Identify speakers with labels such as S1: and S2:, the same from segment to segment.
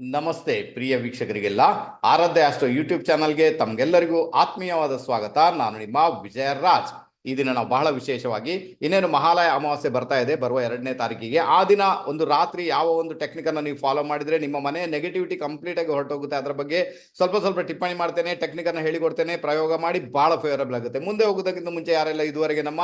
S1: ನಮಸ್ತೆ, ಪ್ರಿಯ ವೀಕ್ಷಕರಿಗೆಲ್ಲ. ಆರಾಧ್ಯ ಅಷ್ಟು ಯೂಟ್ಯೂಬ್ ಚಾನಲ್ಗೆ ತಮ್ಗೆಲ್ಲರಿಗೂ ಆತ್ಮೀಯವಾದ ಸ್ವಾಗತ. ನಾನು ನಿಮ್ಮ ವಿಜಯ ರಾಜ್ ಈ ದಿನ ನಾವು ಬಹಳ ವಿಶೇಷವಾಗಿ ಇನ್ನೇನು ಮಹಾಲಯ ಅಮಾವಾಸ್ಯೆ ಬರ್ತಾ ಇದೆ, ಬರುವ ಎರಡನೇ ತಾರೀಕಿಗೆ. ಆ ದಿನ ಒಂದು ರಾತ್ರಿ ಯಾವ ಒಂದು ಟೆಕ್ನಿಕ್ ಅನ್ನು ನೀವು ಫಾಲೋ ಮಾಡಿದ್ರೆ ನಿಮ್ಮ ಮನೆ ನೆಗೆಟಿವಿಟಿ ಕಂಪ್ಲೀಟ್ ಆಗಿ ಹೊರಟೋಗುತ್ತೆ. ಅದರ ಬಗ್ಗೆ ಸ್ವಲ್ಪ ಸ್ವಲ್ಪ ಟಿಪ್ಪಣಿ ಮಾಡ್ತೇನೆ ಟೆಕ್ನಿಕ್ ಅನ್ನು ಹೇಳಿಕೊಡ್ತೇನೆ, ಪ್ರಯೋಗ ಮಾಡಿ ಬಹಳ ಫೇವರಬಲ್ ಆಗುತ್ತೆ. ಮುಂದೆ ಹೋಗೋದಕ್ಕಿಂತ ಮುಂಚೆ ಯಾರೆಲ್ಲ ಇದುವರೆಗೆ ನಮ್ಮ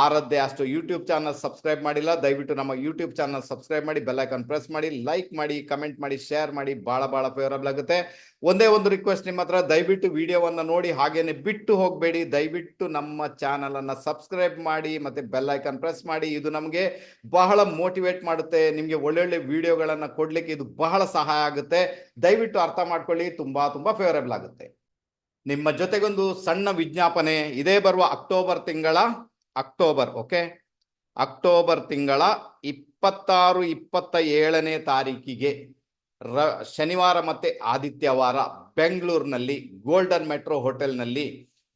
S1: ಆರದ್ದೇ ಅಷ್ಟು ಯೂಟ್ಯೂಬ್ ಚಾನಲ್ ಸಬ್ಸ್ಕ್ರೈಬ್ ಮಾಡಿಲ್ಲ. ದಯವಿಟ್ಟು ನಮ್ಮ ಯೂಟ್ಯೂಬ್ ಚಾನಲ್ ಸಬ್ಸ್ಕ್ರೈಬ್ ಮಾಡಿ ಬೆಲ್ ಐಕನ್ ಪ್ರೆಸ್ ಮಾಡಿ ಲೈಕ್ ಮಾಡಿ ಕಮೆಂಟ್ ಮಾಡಿ ಶೇರ್ ಮಾಡಿ. ಬಹಳ ಬಹಳ ಫೇವರಬಲ್ ಆಗುತ್ತೆ. ಒಂದೇ ಒಂದು ರಿಕ್ವೆಸ್ಟ್ ನಿಮ್ಮ ಹತ್ರ. ದಯವಿಟ್ಟು ವಿಡಿಯೋವನ್ನು ನೋಡಿ, ಹಾಗೇನೆ ಬಿಟ್ಟು ಹೋಗಬೇಡಿ. ದಯವಿಟ್ಟು ನಮ್ಮ ಚಾನಲನ್ನು ಸಬ್ಸ್ಕ್ರೈಬ್ ಮಾಡಿ, ಮತ್ತೆ ಐಕನ್ ಪ್ರೆಸ್ ಮಾಡಿ. ಇದು ನಮಗೆ ಬಹಳ ಮೋಟಿವೇಟ್ ಮಾಡುತ್ತೆ. ನಿಮಗೆ ಒಳ್ಳೊಳ್ಳೆ ವಿಡಿಯೋಗಳನ್ನ ಕೊಡಲಿಕ್ಕೆ ಇದು ಬಹಳ ಸಹಾಯ ಆಗುತ್ತೆ. ದಯವಿಟ್ಟು ಅರ್ಥ ಮಾಡ್ಕೊಳ್ಳಿ, ತುಂಬಾ ತುಂಬಾ ಫೇವರಬಲ್ ಆಗುತ್ತೆ. ನಿಮ್ಮ ಜೊತೆಗೊಂದು ಸಣ್ಣ ವಿಜ್ಞಾಪನೆ. ಇದೇ ಬರುವ ಅಕ್ಟೋಬರ್ ತಿಂಗಳ ಅಕ್ಟೋಬರ್ ಓಕೆ ಅಕ್ಟೋಬರ್ ತಿಂಗಳ ಇಪ್ಪತ್ತಾರು ಇಪ್ಪತ್ತ ಏಳನೇ ತಾರೀಕಿಗೆ ರ, ಶನಿವಾರ ಮತ್ತೆ ಆದಿತ್ಯವಾರ ಬೆಂಗಳೂರಿನಲ್ಲಿ ಗೋಲ್ಡನ್ ಮೆಟ್ರೋ ಹೋಟೆಲ್ನಲ್ಲಿ,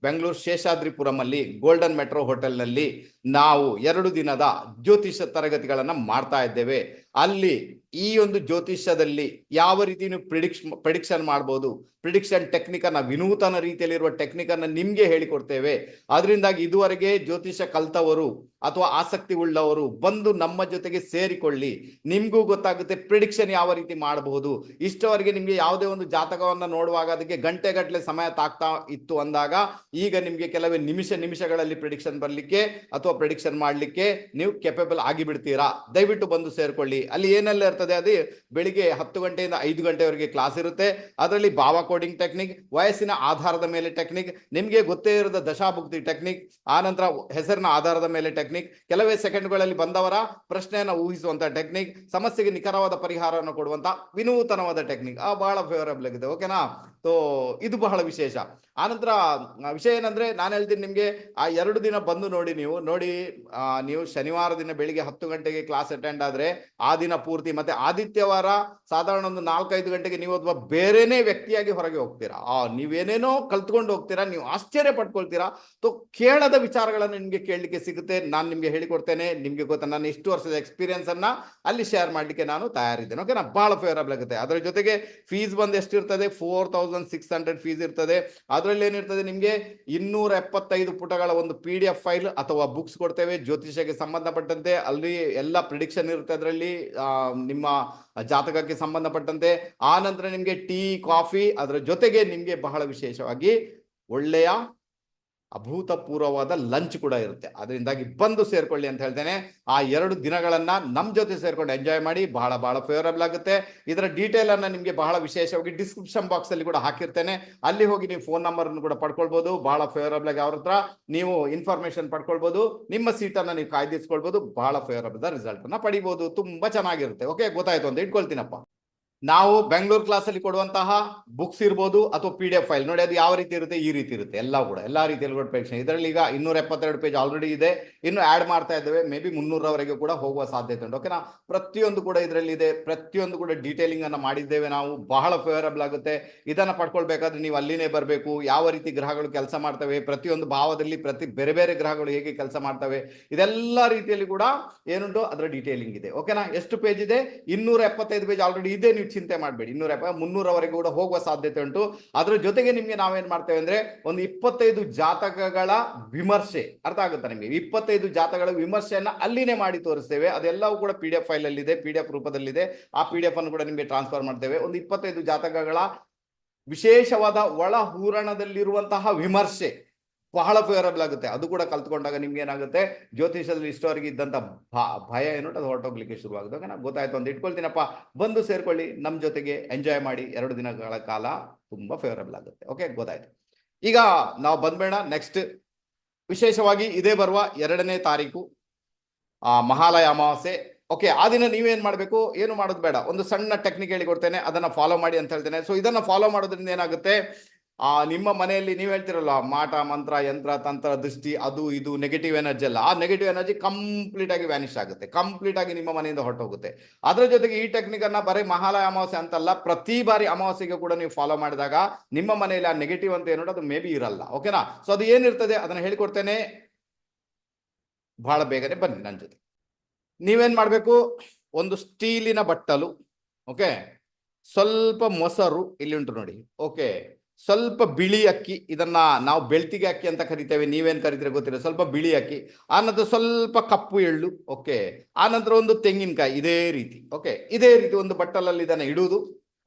S1: ಬೆಂಗಳೂರು ಶೇಷಾದ್ರಿಪುರಮಲ್ಲಿ ಗೋಲ್ಡನ್ ಮೆಟ್ರೋ ಹೋಟೆಲ್ನಲ್ಲಿ ನಾವು ಎರಡು ದಿನದ ಜ್ಯೋತಿಷ ತರಗತಿಗಳನ್ನು ಮಾಡ್ತಾ ಇದ್ದೇವೆ. ಅಲ್ಲಿ ಈ ಒಂದು ಜ್ಯೋತಿಷ್ಯದಲ್ಲಿ ಯಾವ ರೀತಿ ನೀವು ಪ್ರಿಡಿಕ್ಷ ಪ್ರಿಡಿಕ್ಷನ್ ಮಾಡ್ಬೋದು ಪ್ರಿಡಿಕ್ಷನ್ ಟೆಕ್ನಿಕನ್ನು ವಿನೂತನ ರೀತಿಯಲ್ಲಿರುವ ಟೆಕ್ನಿಕನ್ನು ನಿಮಗೆ ಹೇಳಿಕೊಡ್ತೇವೆ. ಅದರಿಂದಾಗಿ ಇದುವರೆಗೆ ಜ್ಯೋತಿಷ್ಯ ಕಲ್ತವರು ಅಥವಾ ಆಸಕ್ತಿ ಉಳ್ಳವರು ಬಂದು ನಮ್ಮ ಜೊತೆಗೆ ಸೇರಿಕೊಳ್ಳಿ. ನಿಮಗೂ ಗೊತ್ತಾಗುತ್ತೆ ಪ್ರಿಡಿಕ್ಷನ್ ಯಾವ ರೀತಿ ಮಾಡಬಹುದು ಇಷ್ಟವರೆಗೆ ನಿಮಗೆ ಯಾವುದೇ ಒಂದು ಜಾತಕವನ್ನು ನೋಡುವಾಗ ಅದಕ್ಕೆ ಗಂಟೆಗಟ್ಟಲೆ ಸಮಯ ತಾಗ್ತಾ ಇತ್ತು ಅಂದಾಗ ಈಗ ನಿಮಗೆ ಕೆಲವೇ ನಿಮಿಷ ನಿಮಿಷಗಳಲ್ಲಿ ಪ್ರಿಡಿಕ್ಷನ್ ಬರಲಿಕ್ಕೆ ಅಥವಾ ಪ್ರಿಡಿಕ್ಷನ್ ಮಾಡಲಿಕ್ಕೆ ನೀವು ಕೆಪೇಬಲ್ ಆಗಿಬಿಡ್ತೀರಾ. ದಯವಿಟ್ಟು ಬಂದು ಸೇರ್ಕೊಳ್ಳಿ. ಅಲ್ಲಿ ಏನೆಲ್ಲ ಇರ್ತದೆ? ಅದೇ ಬೆಳಿಗ್ಗೆ ಹತ್ತು ಗಂಟೆಯಿಂದ ಐದು ಗಂಟೆವರೆಗೆ ಕ್ಲಾಸ್ ಇರುತ್ತೆ. ಅದರಲ್ಲಿ ಭಾವ ಕೋಡಿಂಗ್ ಟೆಕ್ನಿಕ್ ವಯಸ್ಸಿನ ಆಧಾರದ ಮೇಲೆ ಟೆಕ್ನಿಕ್ ನಿಮಗೆ ಗೊತ್ತೇ ಇರದ ದಶಾಭುಕ್ತಿ ಟೆಕ್ನಿಕ್ ಆ ನಂತರ ಹೆಸರಿನ ಆಧಾರದ ಮೇಲೆ ಟೆಕ್ನಿಕ್ ಕೆಲವೇ ಸೆಕೆಂಡ್ಗಳಲ್ಲಿ ಬಂದವರ ಪ್ರಶ್ನೆಯನ್ನು ಊಹಿಸುವಂತಹ ಟೆಕ್ನಿಕ್ ಸಮಸ್ಯೆಗೆ ನಿಖರವಾದ ಪರಿಹಾರವನ್ನು ಕೊಡುವಂತ ವಿನೂತನವಾದ ಟೆಕ್ನಿಕ್ ಆ ಬಹಳ ಫೇವರಬಲ್ ಆಗಿದೆ. ಓಕೆನಾ ಸೊ ಇದು ಬಹಳ ವಿಶೇಷ. ಆನಂತರ ವಿಷಯ ಏನಂದ್ರೆ, ನಾನು ಹೇಳ್ತೀನಿ ನಿಮ್ಗೆ, ಆ ಎರಡು ದಿನ ಬಂದು ನೋಡಿ ನೀವು. ನೋಡಿ ನೀವು ಶನಿವಾರ ದಿನ ಬೆಳಿಗ್ಗೆ ಹತ್ತು ಗಂಟೆಗೆ ಕ್ಲಾಸ್ ಅಟೆಂಡ್ ಆದ್ರೆ ಆ ದಿನ ಪೂರ್ತಿ ಮತ್ತೆ ಆದಿತ್ಯವಾರ ಸಾಧಾರಣ ಒಂದು ನಾಲ್ಕೈದು ಗಂಟೆಗೆ ನೀವು ಅಥವಾ ಬೇರೆನೇ ವ್ಯಕ್ತಿಯಾಗಿ ಹೊರಗೆ ಹೋಗ್ತೀರಾ? ಆ ನೀವೇನೇನೋ ಕಲ್ತ್ಕೊಂಡು ಹೋಗ್ತೀರಾ? ನೀವು ಆಶ್ಚರ್ಯ ಪಡ್ಕೊಳ್ತೀರಾ ಸೊ ಕೇಳದ ವಿಚಾರಗಳನ್ನು ನಿಮಗೆ ಕೇಳಲಿಕ್ಕೆ ಸಿಗುತ್ತೆ. ನಾನು ನಿಮ್ಗೆ ಹೇಳಿಕೊಡ್ತೇನೆ. ನಿಮ್ಗೆ ಗೊತ್ತ ನನ್ನ ಇಷ್ಟು ವರ್ಷದ ಎಕ್ಸ್ಪೀರಿಯನ್ಸ್ ಅನ್ನ ಅಲ್ಲಿ ಶೇರ್ ಮಾಡ್ಲಿಕ್ಕೆ ನಾನು ತಯಾರಿದ್ದೇನೆ. ಓಕೆನಾ ಬಹಳ ಫೇವರಬಲ್ ಆಗುತ್ತೆ. ಅದರ ಜೊತೆಗೆ ಫೀಸ್ ಬಂದು ಎಷ್ಟಿರ್ತದೆ? Four thousand six hundred fees ಇರ್ತದೆ. ಅದರಲ್ಲಿ ಏನಿರ್ತದೆ? ನಿಮ್ಗೆ ಇನ್ನೂರ ಎಪ್ಪತ್ತೈದು ಪುಟಗಳ ಒಂದು ಪಿ ಡಿ ಎಫ್ ಫೈಲ್ ಅಥವಾ ಬುಕ್ಸ್ ಕೊಡ್ತೇವೆ. ಜ್ಯೋತಿಷ್ಯಕ್ಕೆ ಸಂಬಂಧಪಟ್ಟಂತೆ ಅಲ್ಲಿ ಎಲ್ಲ ಪ್ರಿಡಿಕ್ಷನ್ ಇರುತ್ತೆ ಅದರಲ್ಲಿ. ಆ, ನಿಮ್ಮ ಜಾತಕಕ್ಕೆ ಸಂಬಂಧಪಟ್ಟಂತೆ ಆ ನಂತರ ನಿಮ್ಗೆ ಟೀ ಕಾಫಿ ಅದರ ಜೊತೆಗೆ ನಿಮಗೆ ಬಹಳ ವಿಶೇಷವಾಗಿ ಒಳ್ಳೆಯ ಅಭೂತಪೂರ್ವವಾದ ಲಂಚ್ ಕೂಡ ಇರುತ್ತೆ. ಅದರಿಂದಾಗಿ ಬಂದು ಸೇರ್ಕೊಳ್ಳಿ ಅಂತ ಹೇಳ್ತೇನೆ. ಆ ಎರಡು ದಿನಗಳನ್ನ ನಮ್ಮ ಜೊತೆ ಸೇರ್ಕೊಂಡು ಎಂಜಾಯ್ ಮಾಡಿ, ಬಹಳ ಬಹಳ ಫೇವರಬಲ್ ಆಗುತ್ತೆ. ಇದರ ಡೀಟೇಲ್ ನಿಮ್ಗೆ ಬಹಳ ವಿಶೇಷವಾಗಿ ಡಿಸ್ಕ್ರಿಪ್ಷನ್ ಬಾಕ್ಸ್ ಅಲ್ಲಿ ಕೂಡ ಹಾಕಿರ್ತೇನೆ. ಅಲ್ಲಿ ಹೋಗಿ ನೀವು ಫೋನ್ ನಂಬರ್ ಕೂಡ ಪಡ್ಕೊಳ್ಬಹುದು ಬಹಳ ಫೇವರಬಲ್ ಆಗಿ ಅವ್ರ ಹತ್ರ ನೀವು ಇನ್ಫಾರ್ಮೇಶನ್ ಪಡ್ಕೊಳ್ಬಹುದು ನಿಮ್ಮ ಸೀಟನ್ನು ನೀವು ಕಾಯ್ದಿರಿಸ್ಕೊಳ್ಬಹುದು ಬಹಳ ಫೇವರಬಲ್ ರಿಸಲ್ಟ್ ಅನ್ನ ಪಡಿಬಹುದು ತುಂಬಾ ಚೆನ್ನಾಗಿರುತ್ತೆ. ಓಕೆ ಗೊತ್ತಾಯ್ತು ಅಂತ ಇಟ್ಕೊಳ್ತೀನಪ್ಪ. ನಾವು ಬೆಂಗಳೂರು ಕ್ಲಾಸ್ ಅಲ್ಲಿ ಕೊಡುವಂತಹ ಬುಕ್ಸ್ ಇರ್ಬೋದು ಅಥವಾ ಪಿ ಡಿ ಎಫ್ ಫೈಲ್ ನೋಡಿ ಅದು ಯಾವ ರೀತಿ ಇರುತ್ತೆ? ಈ ರೀತಿ ಇರುತ್ತೆ. ಎಲ್ಲ ಕೂಡ. ಎಲ್ಲಾ ರೀತಿಯಲ್ಲಿ ಕೂಡ ಪರೀಕ್ಷೆ. ಇದರಲ್ಲಿ ಈಗ ಇನ್ನೂರ ಎಪ್ಪತ್ತೆರಡು ಪೇಜ್ ಆಲ್ರೆಡಿ ಇದೆ. ಇನ್ನು ಆಡ್ ಮಾಡ್ತಾ ಇದ್ದೇವೆ. ಮೇ ಬಿ ಮುನ್ನೂರವರೆಗೆ ಕೂಡ ಹೋಗುವ ಸಾಧ್ಯತೆ ಉಂಟು. ಓಕೆನಾ ಪ್ರತಿಯೊಂದು ಕೂಡ ಇದರಲ್ಲಿ ಇದೆ ಪ್ರತಿಯೊಂದು ಕೂಡ ಡೀಟೇಲಿಂಗ್ ಅನ್ನು ಮಾಡಿದ್ದೇವೆ ನಾವು. ಬಹಳ ಫೇವರಬಲ್ ಆಗುತ್ತೆ. ಇದನ್ನು ಪಡ್ಕೊಳ್ಬೇಕಾದ್ರೆ ನೀವು ಅಲ್ಲಿನೇ ಬರಬೇಕು. ಯಾವ ರೀತಿ ಗ್ರಹಗಳು ಕೆಲಸ ಮಾಡ್ತವೆ? ಪ್ರತಿಯೊಂದು ಭಾವದಲ್ಲಿ ಪ್ರತಿ ಬೇರೆ ಬೇರೆ ಗ್ರಹಗಳು ಹೇಗೆ ಕೆಲಸ ಮಾಡ್ತವೆ? ಇದೆಲ್ಲ ರೀತಿಯಲ್ಲಿ ಕೂಡ ಏನುಂಟು? ಅದರ ಡೀಟೇಲಿಂಗ್ ಇದೆ. ಓಕೆನಾ ಎಷ್ಟು ಪೇಜ್ ಇದೆ? ಇನ್ನೂರ ಎಪ್ಪತ್ತೈದು ಪೇಜ್ ಆಲ್ರೆಡಿ ಇದೆ ನೀವು ಚಿಂತೆ ಮಾಡಬೇಡಿ. ಇನ್ನೂರ ಮುನ್ನೂರವರೆಗೆ ಕೂಡ ಹೋಗುವ ಸಾಧ್ಯತೆ ಉಂಟು. ಅದರ ಜೊತೆಗೆ ನಿಮಗೆ ನಾವೇನು ಮಾಡ್ತೇವೆ ಅಂದ್ರೆ, ಒಂದು ಇಪ್ಪತ್ತೈದು ಜಾತಕಗಳ ವಿಮರ್ಶೆ. ಅರ್ಥ ಆಗುತ್ತೆ ನಿಮಗೆ? ಇಪ್ಪತ್ತೈದು ಜಾತಕಗಳ ವಿಮರ್ಶೆಯನ್ನು ಅಲ್ಲಿನೇ ಮಾಡಿ ತೋರಿಸ್ತೇವೆ. ಅದೆಲ್ಲವೂ ಕೂಡ ಪಿ ಡಿ ಎಫ್ ಫೈಲ್ ಅಲ್ಲಿ ಇದೆ ಪಿ ಡಿ ಎಫ್ ರೂಪದಲ್ಲಿದೆ. ಆ ಪಿ ಡಿ ಎಫ್ ಅನ್ನು ಕೂಡ ನಿಮಗೆ ಟ್ರಾನ್ಸ್ಫರ್ ಮಾಡ್ತೇವೆ. ಒಂದು ಇಪ್ಪತ್ತೈದು ಜಾತಕಗಳ ವಿಶೇಷವಾದ ಒಳ ಹೂರಣದಲ್ಲಿರುವಂತಹ ವಿಮರ್ಶೆ. ಬಹಳ ಫೇವರಬಲ್ ಆಗುತ್ತೆ. ಅದು ಕೂಡ ಕಲ್ತ್ಕೊಂಡಾಗ ನಿಮ್ಗೆ ಏನಾಗುತ್ತೆ? ಜ್ಯೋತಿಷದಲ್ಲಿ ಇಷ್ಟವರೆಗೆ ಇದ್ದಂತ ಭಯ ಏನು ಅದು ಹೊರಟೋಗ್ಲಿಕ್ಕೆ ಶುರುವಾಗುತ್ತೆ ನಾವು ಗೊತ್ತಾಯ್ತು ಅಂತ ಇಟ್ಕೊಳ್ತೀನಪ್ಪ. ಬಂದು ಸೇರ್ಕೊಳ್ಳಿ. ನಮ್ಮ ಜೊತೆಗೆ ಎಂಜಾಯ್ ಮಾಡಿ ಎರಡು ದಿನಗಳ ಕಾಲ ತುಂಬಾ ಫೇವರಬಲ್ ಆಗುತ್ತೆ. ಓಕೆ ಗೊತ್ತಾಯ್ತು. ಈಗ ನಾವು ಬಂದ್ಬೇಡ ನೆಕ್ಸ್ಟ್ ವಿಶೇಷವಾಗಿ ಇದೇ ಬರುವ ಎರಡನೇ ತಾರೀಕು, ಆ, ಮಹಾಲಯ ಅಮಾವಾಸ್ಯೆ. ಓಕೆ ಆ ದಿನ ನೀವೇನ್ ಮಾಡಬೇಕು? ಏನು ಮಾಡೋದು ಬೇಡ. ಒಂದು ಸಣ್ಣ ಟೆಕ್ನಿಕ್ ಹೇಳಿ ಕೊಡ್ತೇನೆ ಅದನ್ನ ಫಾಲೋ ಮಾಡಿ ಅಂತ ಹೇಳ್ತೇನೆ. ಸೊ ಇದನ್ನ ಫಾಲೋ ಮಾಡೋದ್ರಿಂದ ಏನಾಗುತ್ತೆ? ಆ, ನಿಮ್ಮ ಮನೆಯಲ್ಲಿ ನೀವು ಹೇಳ್ತಿರಲ್ಲ, ಮಾಟ, ಮಂತ್ರ, ಯಂತ್ರ, ತಂತ್ರ, ದೃಷ್ಟಿ, ಅದು, ಇದು ನೆಗೆಟಿವ್ ಎನರ್ಜಿ ಅಲ್ಲ ಆ ನೆಗೆಟಿವ್ ಎನರ್ಜಿ ಕಂಪ್ಲೀಟ್ ಆಗಿ ವ್ಯಾನಿಶ್ ಆಗುತ್ತೆ. ಕಂಪ್ಲೀಟ್ ಆಗಿ ನಿಮ್ಮ ಮನೆಯಿಂದ ಹೊರಟೋಗುತ್ತೆ. ಅದರ ಜೊತೆಗೆ ಈ ಟೆಕ್ನಿಕ್ ಅನ್ನ ಬರೀ ಮಹಾಲಯ ಅಮಾವಾಸ್ಯೆ ಅಂತಲ್ಲ, ಪ್ರತಿ ಬಾರಿ ಅಮಾವಾಸ್ಯೆಗೆ ಕೂಡ ನೀವು ಫಾಲೋ ಮಾಡಿದಾಗ ನಿಮ್ಮ ಮನೆಯಲ್ಲಿ ಆ ನೆಗೆಟಿವ್ ಅಂತ ಏನೋ ಅದು ಮೇ ಬಿ ಇರಲ್ಲ. ಓಕೆನಾ ಸೊ ಅದು ಏನಿರ್ತದೆ? ಅದನ್ನ ಹೇಳಿಕೊಡ್ತೇನೆ. ಬಹಳ ಬೇಗನೆ ಬನ್ನಿ ನನ್ನ ಜೊತೆ. ನೀವೇನ್ ಮಾಡಬೇಕು? ಒಂದು ಸ್ಟೀಲಿನ ಬಟ್ಟಲು ಓಕೆ ಸ್ವಲ್ಪ ಮೊಸರು ಇಲ್ಲಿ ಉಂಟು ನೋಡಿ. ಓಕೆ ಸ್ವಲ್ಪ ಬಿಳಿ ಅಕ್ಕಿ, ಇದನ್ನ ನಾವು ಬೆಳ್ತಿಗೆ ಅಕ್ಕಿ ಅಂತ ಕರಿತೇವೆ, ನೀವೇನು ಕರಿತೀರ ಗೊತ್ತಿಲ್ಲ, ಸ್ವಲ್ಪ ಬಿಳಿ ಅಕ್ಕಿ, ಆನಂತರ ಸ್ವಲ್ಪ ಕಪ್ಪು ಎಳ್ಳು ಓಕೆ ಆನಂತರ ಒಂದು ತೆಂಗಿನಕಾಯಿ, ಇದೇ ರೀತಿ ಓಕೆ ಇದೇ ರೀತಿ ಒಂದು ಬಟ್ಟಲಲ್ಲಿ ಇದನ್ನ ಇಡುವುದು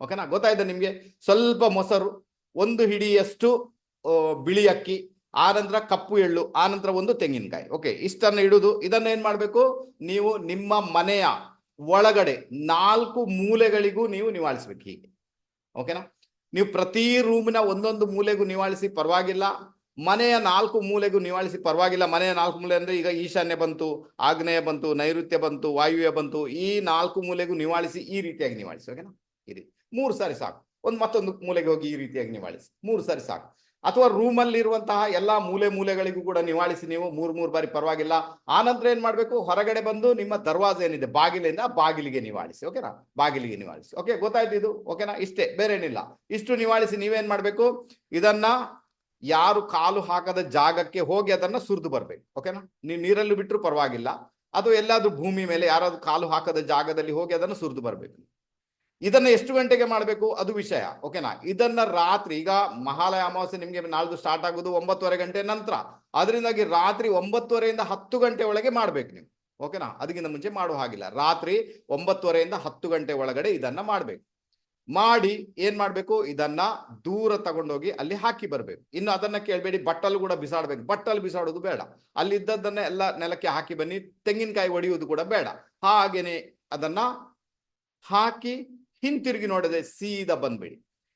S1: ಓಕೆನಾ ಗೊತ್ತಾಯ್ತು ನಿಮ್ಗೆ? ಸ್ವಲ್ಪ ಮೊಸರು, ಒಂದು ಹಿಡಿಯಷ್ಟು ಬಿಳಿ ಅಕ್ಕಿ, ಆನಂತರ ಕಪ್ಪು ಎಳ್ಳು, ಆನಂತರ ಒಂದು ತೆಂಗಿನಕಾಯಿ ಓಕೆ ಇಷ್ಟನ್ನು ಇಡುವುದು ಇದನ್ನ ಏನ್ ಮಾಡ್ಬೇಕು? ನೀವು ನಿಮ್ಮ ಮನೆಯ ಒಳಗಡೆ ನಾಲ್ಕು ಮೂಲೆಗಳಿಗೂ ನೀವು ನಿವಾಳಿಸ್ಬೇಕು ಹೀಗೆ ಓಕೆನಾ ನೀವು ಪ್ರತಿ ರೂಮಿನ ಒಂದೊಂದು ಮೂಲೆಗೂ ನಿವಾಳಿಸಿ ಪರವಾಗಿಲ್ಲ. ಮನೆಯ ನಾಲ್ಕು ಮೂಲೆಗೂ ನಿವಾಳಿಸಿ ಪರವಾಗಿಲ್ಲ. ಮನೆಯ ನಾಲ್ಕು ಮೂಲೆ ಅಂದ್ರೆ ಈಗ ಈಶಾನ್ಯ ಬಂತು, ಆಗ್ನೇಯ ಬಂತು, ನೈಋತ್ಯ ಬಂತು, ವಾಯುವ್ಯ ಬಂತು. ಈ ನಾಲ್ಕು ಮೂಲೆಗೂ ನಿವಾಳಿಸಿ ಈ ರೀತಿಯಾಗಿ ನಿವಾಳಿಸಿ ಓಕೆನಾ ಈ ರೀತಿ. ಮೂರು ಸಾರಿ ಸಾಕು. ಒಂದು ಮತ್ತೊಂದು ಮೂಲೆಗೆ ಹೋಗಿ ಈ ರೀತಿಯಾಗಿ ನಿವಾಳಿಸಿ. ಮೂರು ಸಾರಿ ಸಾಕು. ಅಥವಾ ರೂಮಲ್ಲಿ ಇರುವಂತಹ ಎಲ್ಲಾ ಮೂಲೆ ಮೂಲೆಗಳಿಗೂ ಕೂಡ ನಿವಾಳಿಸಿ ನೀವು ಮೂರ್ ಮೂರು ಬಾರಿ ಪರವಾಗಿಲ್ಲ. ಆನಂತರ ಏನ್ ಮಾಡಬೇಕು? ಹೊರಗಡೆ ಬಂದು ನಿಮ್ಮ ದರ್ವಾಜ ಏನಿದೆ? ಬಾಗಿಲಿಂದ ಬಾಗಿಲಿಗೆ ನಿವಾಳಿಸಿ ಓಕೆನಾ ಬಾಗಿಲಿಗೆ ನಿವಾಳಿಸಿ. ಓಕೆ ಗೊತ್ತಾಯ್ತು ಇದು? ಓಕೆನಾ ಇಷ್ಟೇ ಬೇರೆ ಏನಿಲ್ಲ ಇಷ್ಟು ನಿವಾಳಿಸಿ ನೀವೇನ್ ಮಾಡಬೇಕು? ಇದನ್ನ ಯಾರು ಕಾಲು ಹಾಕದ ಜಾಗಕ್ಕೆ ಹೋಗಿ ಅದನ್ನ ಸುರಿದು ಬರ್ಬೇಕು ಓಕೆನಾ ನೀವು ನೀರಲ್ಲಿ ಬಿಟ್ಟರು ಪರವಾಗಿಲ್ಲ. ಅದು ಎಲ್ಲಾದ್ರೂ ಭೂಮಿ ಮೇಲೆ ಯಾರಾದ್ರೂ ಕಾಲು ಹಾಕದ ಜಾಗದಲ್ಲಿ ಹೋಗಿ ಅದನ್ನು ಸುರಿದು ಬರ್ಬೇಕು. ಇದನ್ನ ಎಷ್ಟು ಗಂಟೆಗೆ ಮಾಡಬೇಕು? ಅದು ವಿಷಯ ಓಕೆನಾ ಇದನ್ನ ರಾತ್ರಿ, ಈಗ ಮಹಾಲಯ ಅಮಾವಾಸ್ಯೆ ನಿಮ್ಗೆ ನಾಳ್ದು ಸ್ಟಾರ್ಟ್ ಆಗೋದು ಒಂಬತ್ತುವರೆ ಗಂಟೆ ನಂತರ. ಅದರಿಂದಾಗಿ ರಾತ್ರಿ ಒಂಬತ್ತುವರೆಯಿಂದ ಹತ್ತು ಗಂಟೆ ಒಳಗೆ ಮಾಡ್ಬೇಕು ನೀವು ಓಕೆನಾ ಅದಕ್ಕಿಂತ ಮುಂಚೆ ಮಾಡುವ ಹಾಗಿಲ್ಲ. ರಾತ್ರಿ ಒಂಬತ್ತುವರೆಯಿಂದ ಹತ್ತು ಗಂಟೆ ಒಳಗಡೆ ಇದನ್ನ ಮಾಡ್ಬೇಕು. ಮಾಡಿ ಏನ್ ಮಾಡ್ಬೇಕು? ಇದನ್ನ ದೂರ ತಗೊಂಡೋಗಿ ಅಲ್ಲಿ ಹಾಕಿ ಬರ್ಬೇಕು. ಇನ್ನು ಅದನ್ನ ಕೇಳಬೇಡಿ, ಬಟ್ಟಲು ಕೂಡ ಬಿಸಾಡ್ಬೇಕು. ಬಟ್ಟಲು ಬಿಸಾಡೋದು ಬೇಡ. ಅಲ್ಲಿದ್ದದ್ದನ್ನ ಎಲ್ಲ ನೆಲಕ್ಕೆ ಹಾಕಿ ಬನ್ನಿ, ತೆಂಗಿನಕಾಯಿ ಒಡೆಯುವುದು ಕೂಡ ಬೇಡ. ಹಾಗೇನೆ ಅದನ್ನ ಹಾಕಿ ಹಿಂತಿರುಗಿ ನೋಡದೆ ಸೀದಾ ಬಂದ್ಬಿಡಿ.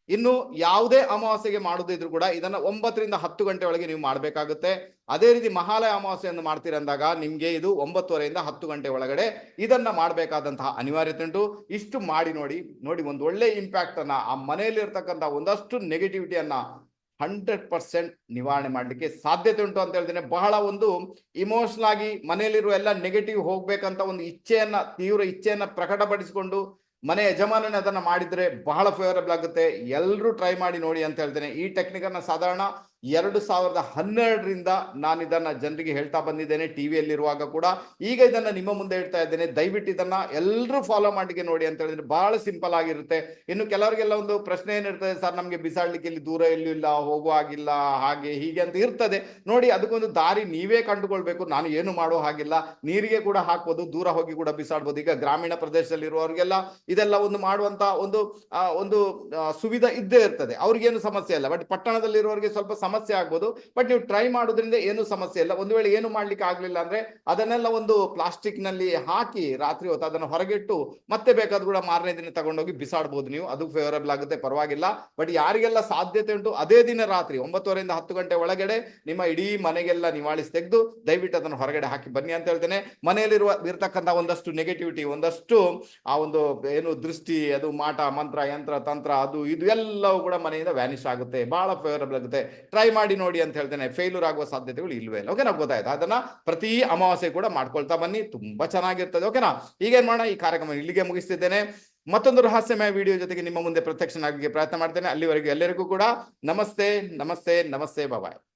S1: ಇನ್ನು ಯಾವುದೇ ಅಮಾವಾಸ್ಯೆಗೆ ಮಾಡೋದಿದ್ರು ಕೂಡ ಇದನ್ನ ಒಂಬತ್ತರಿಂದ ಹತ್ತು ಗಂಟೆ ಒಳಗೆ ನೀವು ಮಾಡಬೇಕಾಗುತ್ತೆ. ಅದೇ ರೀತಿ ಮಹಾಲಯ ಅಮಾವಾಸ್ಯೆಯನ್ನು ಮಾಡ್ತೀರಂದಾಗ ನಿಮ್ಗೆ ಇದು ಒಂಬತ್ತುವರೆಯಿಂದ ಹತ್ತು ಗಂಟೆ ಒಳಗಡೆ ಇದನ್ನ ಮಾಡಬೇಕಾದಂತಹ ಅನಿವಾರ್ಯತೆ ಉಂಟು. ಇಷ್ಟು ಮಾಡಿ ನೋಡಿ ನೋಡಿ ಒಂದು ಒಳ್ಳೆ ಇಂಪ್ಯಾಕ್ಟ್ ಅನ್ನ ಆ ಮನೆಯಲ್ಲಿ ಇರ್ತಕ್ಕಂಥ ಒಂದಷ್ಟು ನೆಗೆಟಿವಿಟಿಯನ್ನ ಹಂಡ್ರೆಡ್ ಪರ್ಸೆಂಟ್ ನಿವಾರಣೆ ಮಾಡಲಿಕ್ಕೆ ಸಾಧ್ಯತೆ ಉಂಟು ಅಂತ ಹೇಳ್ತೇನೆ. ಬಹಳ ಒಂದು ಇಮೋಷನಲ್ ಆಗಿ ಮನೆಯಲ್ಲಿರುವ ಎಲ್ಲ ನೆಗೆಟಿವ್ ಹೋಗ್ಬೇಕಂತ ಒಂದು ಇಚ್ಛೆಯನ್ನ, ತೀವ್ರ ಇಚ್ಛೆಯನ್ನ ಪ್ರಕಟಪಡಿಸಿಕೊಂಡು ಮನೆ ಯಜಮಾನನೇ ಅದನ್ನ ಮಾಡಿದ್ರೆ ಬಹಳ ಫೇವರಬಲ್ ಆಗುತ್ತೆ. ಎಲ್ಲರೂ ಟ್ರೈ ಮಾಡಿ ನೋಡಿ ಅಂತ ಹೇಳ್ತೇನೆ. ಈ ಟೆಕ್ನಿಕ್ ಅನ್ನ ಸಾಧಾರಣ ಎರಡು ಸಾವಿರದ ಹನ್ನೆರಡರಿಂದ ನಾನು ಇದನ್ನ ಜನರಿಗೆ ಹೇಳ್ತಾ ಬಂದಿದ್ದೇನೆ ಟಿವಿಯಲ್ಲಿರುವಾಗ ಕೂಡ. ಈಗ ಇದನ್ನ ನಿಮ್ಮ ಮುಂದೆ ಹೇಳ್ತಾ ಇದ್ದೇನೆ, ದಯವಿಟ್ಟು ಇದನ್ನ ಎಲ್ಲರೂ ಫಾಲೋ ಮಾಡಿಗೆ ನೋಡಿ ಅಂತ ಹೇಳಿದ್ರೆ ಬಹಳ ಸಿಂಪಲ್ ಆಗಿರುತ್ತೆ. ಇನ್ನು ಕೆಲವರಿಗೆಲ್ಲ ಒಂದು ಪ್ರಶ್ನೆ ಏನಿರ್ತದೆ, ಸರ್, ನಮಗೆ ಬಿಸಾಡ್ಲಿಕ್ಕೆ ಇಲ್ಲಿ ದೂರ ಎಲ್ಲೂ ಇಲ್ಲ, ಹೋಗುವ ಆಗಿಲ್ಲ ಹಾಗೆ ಹೀಗೆ ಅಂತ ಇರ್ತದೆ. ನೋಡಿ, ಅದಕ್ಕೊಂದು ದಾರಿ ನೀವೇ ಕಂಡುಕೊಳ್ಬೇಕು, ನಾನು ಏನು ಮಾಡೋ ಹಾಗಿಲ್ಲ. ನೀರಿಗೆ ಕೂಡ ಹಾಕ್ಬೋದು, ದೂರ ಹೋಗಿ ಕೂಡ ಬಿಸಾಡ್ಬೋದು. ಈಗ ಗ್ರಾಮೀಣ ಪ್ರದೇಶದಲ್ಲಿರುವವರಿಗೆಲ್ಲ ಇದೆಲ್ಲ ಒಂದು ಮಾಡುವಂತ ಒಂದು ಒಂದು ಸುವಿಧ ಇದ್ದೇ ಇರ್ತದೆ. ಅವ್ರಿಗೇನು ಸಮಸ್ಯೆ ಇಲ್ಲ. ಬಟ್ ಪಟ್ಟಣದಲ್ಲಿರುವವರಿಗೆ ಸ್ವಲ್ಪ ಸಮಸ್ಯೆ ಆಗ್ಬೋದು ಬಟ್ ನೀವು ಟ್ರೈ ಮಾಡೋದ್ರಿಂದ ಏನು ಸಮಸ್ಯೆ ಇಲ್ಲ. ಒಂದು ವೇಳೆ ಏನು ಮಾಡ್ಲಿಕ್ಕೆ ಆಗ್ಲಿಲ್ಲ ಅಂದ್ರೆ ಅದನ್ನೆಲ್ಲ ಒಂದು ಪ್ಲಾಸ್ಟಿಕ್ನಲ್ಲಿ ಹಾಕಿ ರಾತ್ರಿ ಹೊತ್ತು ಅದನ್ನು ಹೊರಗಿಟ್ಟು ಮತ್ತೆ ಬೇಕಾದ್ ಕೂಡ ಮಾರನೇ ದಿನ ತಗೊಂಡೋಗಿ ಬಿಸಾಡ್ಬೋದು ನೀವು. ಅದು ಫೇವರಬಲ್ ಆಗುತ್ತೆ, ಪರವಾಗಿಲ್ಲ. ಬಟ್ ಯಾರಿಗೆಲ್ಲ ಸಾಧ್ಯತೆ ಉಂಟು, ಅದೇ ದಿನ ರಾತ್ರಿ ಒಂಬತ್ತುವರೆಯಿಂದ ಹತ್ತು ಗಂಟೆ ಒಳಗಡೆ ನಿಮ್ಮ ಇಡೀ ಮನೆಗೆಲ್ಲ ನಿವಾಳಿಸಿ ತೆಗೆದು ದಯವಿಟ್ಟು ಅದನ್ನು ಹೊರಗಡೆ ಹಾಕಿ ಬನ್ನಿ ಅಂತ ಹೇಳ್ತೇನೆ. ಮನೆಯಲ್ಲಿರುವ, ಇರ್ತಕ್ಕಂಥ ಒಂದಷ್ಟು ನೆಗೆಟಿವಿಟಿ ಒಂದಷ್ಟು ಆ ಒಂದು ಏನು ದೃಷ್ಟಿ, ಅದು ಮಾಟ, ಮಂತ್ರ, ಯಂತ್ರ, ತಂತ್ರ, ಅದು, ಇದು ಎಲ್ಲವೂ ಕೂಡ ಮನೆಯಿಂದ ವ್ಯಾನಿಶ್ ಆಗುತ್ತೆ. ಬಹಳ ಫೇವರಬಲ್ ಆಗುತ್ತೆ. ಟ್ರೈ ಮಾಡಿ ನೋಡಿ ಅಂತ ಹೇಳ್ತೇನೆ. ಫೇಲ್ಯೂರ್ ಆಗುವ ಸಾಧ್ಯತೆಗಳು ಇಲ್ವೇ ಇಲ್ಲ. ಓಕೆನಾ ಗೊತ್ತಾಯ್ತಾ. ಅದನ್ನ ಪ್ರತಿ ಅಮಾವಾಸ್ಯೆ ಕೂಡ ಮಾಡ್ಕೊಳ್ತಾ ಬನ್ನಿ. ತುಂಬಾ ಚೆನ್ನಾಗಿರ್ತದೆ. ಓಕೆನಾ ಈಗೇನ್ ಮಾಡೋಣ? ಈ ಕಾರ್ಯಕ್ರಮ ಇಲ್ಲಿಗೆ ಮುಗಿಸ್ತಿದ್ದೇನೆ. ಮತ್ತೊಂದು ರಹಸ್ಯಮಯ ವಿಡಿಯೋ ಜೊತೆಗೆ ನಿಮ್ಮ ಮುಂದೆ ಪ್ರತ್ಯಕ್ಷನಾಗಿ ಪ್ರಯತ್ನ ಮಾಡ್ತೇನೆ. ಅಲ್ಲಿವರೆಗೂ ಎಲ್ಲರಿಗೂ ಕೂಡ ನಮಸ್ತೆ ನಮಸ್ತೆ ನಮಸ್ತೆ. ಬಾಯ್